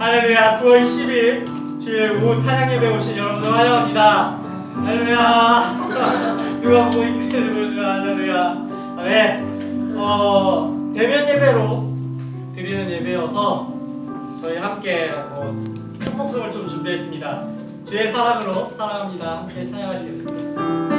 할렐루야. 9월 20일 주일 오후 찬양 예배 오신 여러분들 환영합니다. 할렐루야. 누가 보고 있는지 모르지만 할렐루야. 아멘. 어, 대면 예배로 드리는 예배여서 저희 함께 어, 축복송을 좀 준비했습니다. 주의 사랑으로 사랑합니다. 함께 찬양하시겠습니다.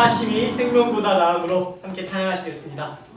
하심이 생명보다 나음으로 함께 찬양하시겠습니다.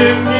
ты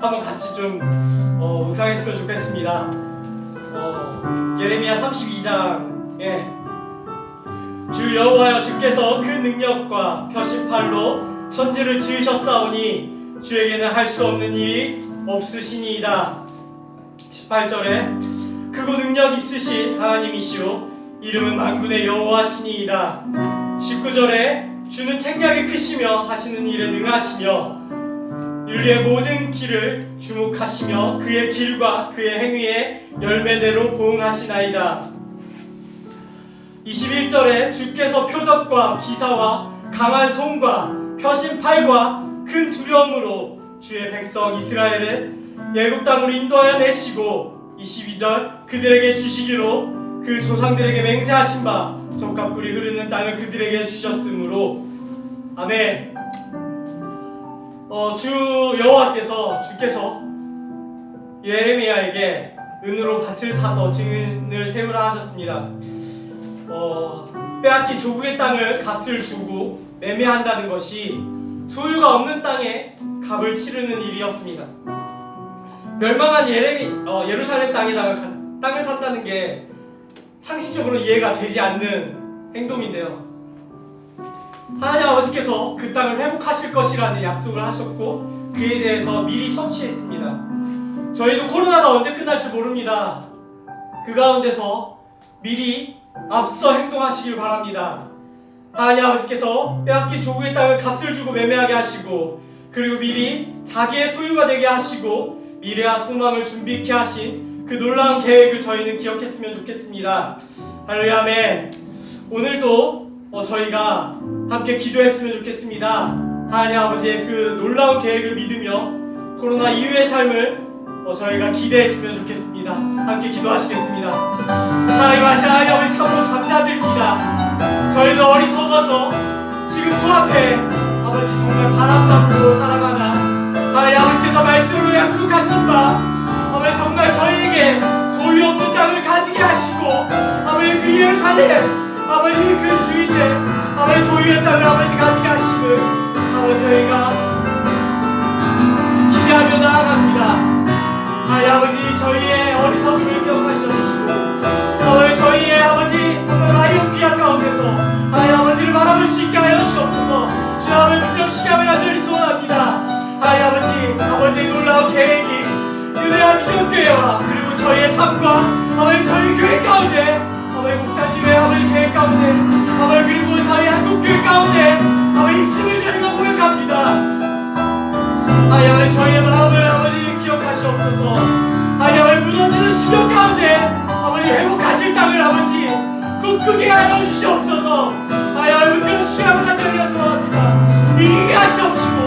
한번 같이 좀 어, 묵상했으면 좋겠습니다. 어, 예레미야 32장에 주 여호와여 주께서 그 능력과 표심팔로 천지를 지으셨사오니 주에게는 할 수 없는 일이 없으시니이다. 18절에 크고 능력 있으신 하나님이시오 이름은 만군의 여호와시니이다. 19절에 주는 책략이 크시며 하시는 일에 능하시며 인류의 모든 길을 주목하시며 그의 길과 그의 행위에 열매대로 보응하시나이다. 21절에 주께서 표적과 기사와 강한 손과 펴신 팔과 큰 두려움으로 주의 백성 이스라엘을 예굽 땅으로 인도하여 내시고 22절 그들에게 주시기로 그 조상들에게 맹세하신 바 적과 꿀이 흐르는 땅을 그들에게 주셨으므로 아멘. 어, 주 여호와께서 주께서 예레미야에게 은으로 밭을 사서 증인을 세우라 하셨습니다. 어, 빼앗긴 조국의 땅을 값을 주고 매매한다는 것이 소유가 없는 땅에 값을 치르는 일이었습니다. 멸망한 예레미 어, 예루살렘 땅에다가 가- 땅을 산다는 게 상식적으로 이해가 되지 않는 행동인데요. 하나님 아버지께서 그 땅을 회복하실 것이라는 약속을 하셨고 그에 대해서 미리 선취했습니다. 저희도 코로나가 언제 끝날지 모릅니다. 그 가운데서 미리 앞서 행동하시길 바랍니다. 하나님 아버지께서 빼앗긴 조국의 땅을 값을 주고 매매하게 하시고 그리고 미리 자기의 소유가 되게 하시고 미래와 소망을 준비케 하신 그 놀라운 계획을 저희는 기억했으면 좋겠습니다. 할렐루야 아멘. 오늘도 어, 저희가 함께 기도했으면 좋겠습니다. 하나님 아버지의 그 놀라운 계획을 믿으며 코로나 이후의 삶을 어, 저희가 기대했으면 좋겠습니다. 함께 기도하시겠습니다. 사랑이 마신 하나님 아버지 참으로 감사드립니다. 저희는 어리석어서 지금 코앞에 아버지 정말 바람막으로 살아가나 하나님 아버지께서 말씀으로 약속하신 바 아버지 정말 저희에게 소유 없는 땅을 가지게 하시고 아버지 그 예루살렘 아버지 그 주인의 아버지 소유의 땅을 아버지 가지게 하심을 아버지 저희가 기대하며 나아갑니다. 아이 아버지 저희의 어리석음을 기억하시옵시고 아버지 저희의 아버지 정말 마이오피아 가운데서 아이 아버지를 바라볼 수 있게 하여 주옵소서 주 아버지 특별 시간을 간절히 소원합니다 아이 아버지 아버지의 놀라운 계획이 유대한 비전교회와 그리고 저희의 삶과 아버지 저희 교회 가운데 아버지 목사님의 아버지 계획 가운데? 아버지 그리고 저희 한국 교회 가운데 아버지 있음을 저희가 고백합니다. 아이 아버지 저희의 마음을 아버지 기억하시옵소서. 아이 아버지 무너지는 심령 가운데 아버지 회복하실 땅을 아버지 꿈꾸게 하여 주시옵소서. 아이 아버지 그런 시간을 간절히 소원합니다 이기게 하시옵시고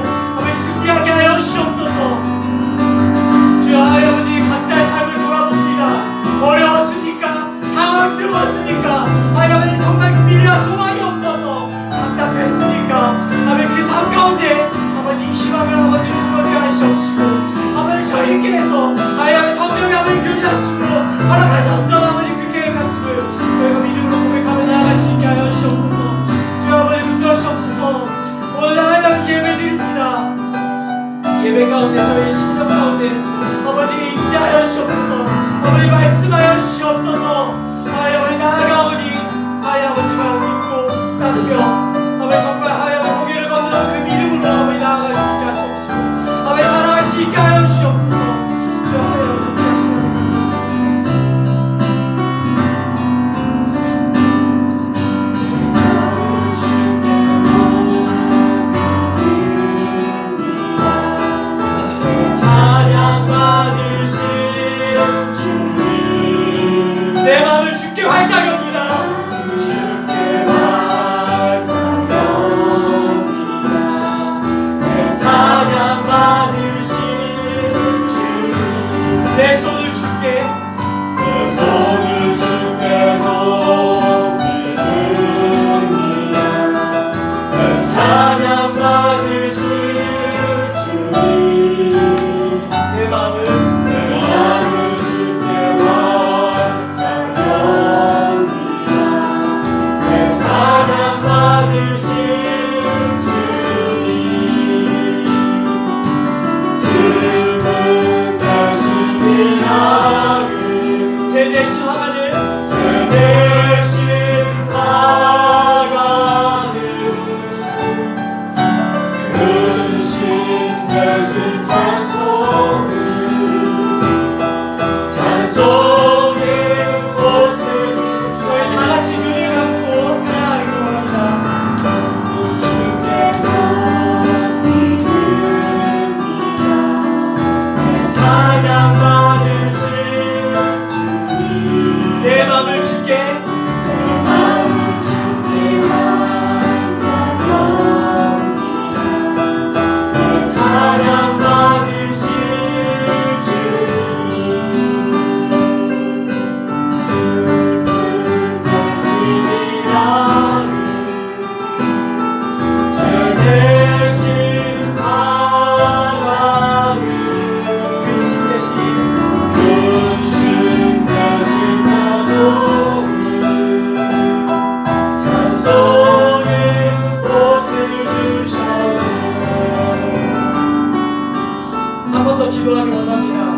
더 기도하기 원합니다.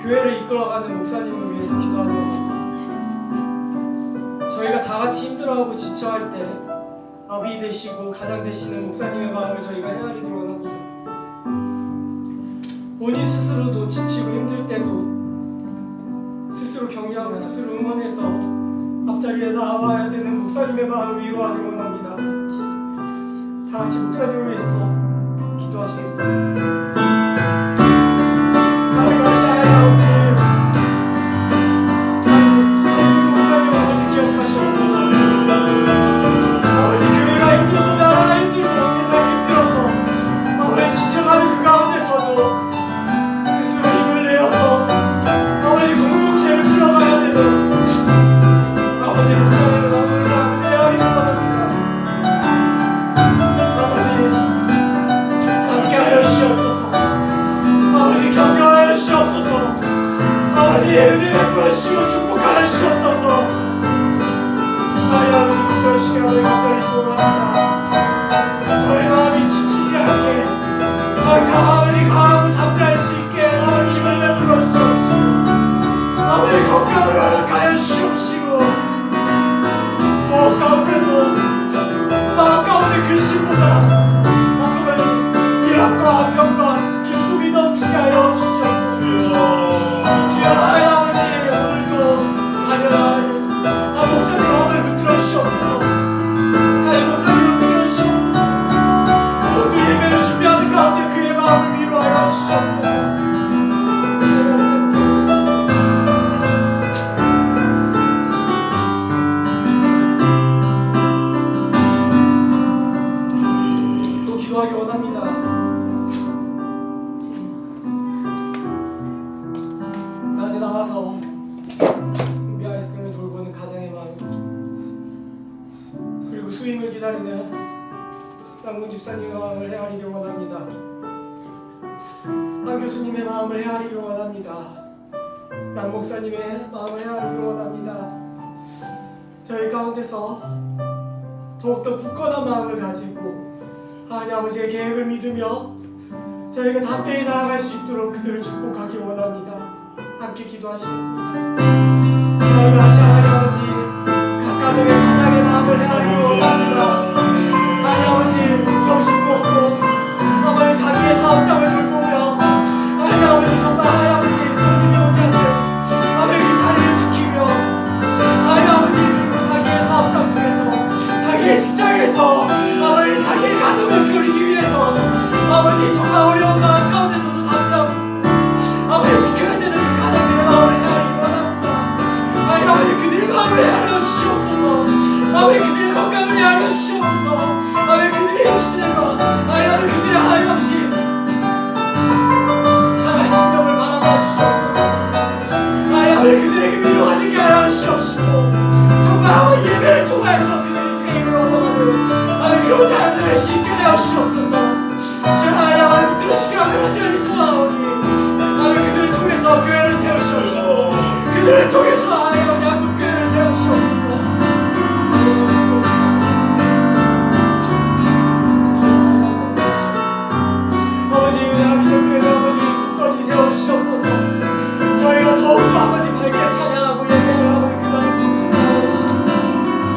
교회를 이끌어가는 목사님을 위해서 기도하기 원합니다. 저희가 다 같이 힘들어하고 지쳐할 때 아비 되시고 가장 되시는 목사님의 마음을 저희가 헤아리기 원합니다. 본인 스스로도 지치고 힘들 때도 스스로 격려하고 스스로 응원해서 앞자리에 나와야 되는 목사님의 마음을 위로하기 원합니다. 다 같이 목사님을 sua 그리고 수임을 기다리는 남궁 집사님의 마음을 헤아리길 원합니다. 한 교수님의 마음을 헤아리길 원합니다. 남 목사님의 마음을 헤아리길 원합니다. 저희 가운데서 더욱더 굳건한 마음을 가지고 하나님 아버지의 계획을 믿으며 저희가 담대히 나아갈 수 있도록 그들을 축복하기 원합니다. 함께 기도하시겠습니다. 하나님 아버지, 각 가정의 아버지 하나님 원합니다. 하나님 아버지 점심 먹고 그리고 자녀들의 있게 되어 주시옵소서. 제가 야만 그대로 시간을 가지 않으소서 아버니. 나는 그들을 통해서 교회를 세우시옵시고 그들을 통해서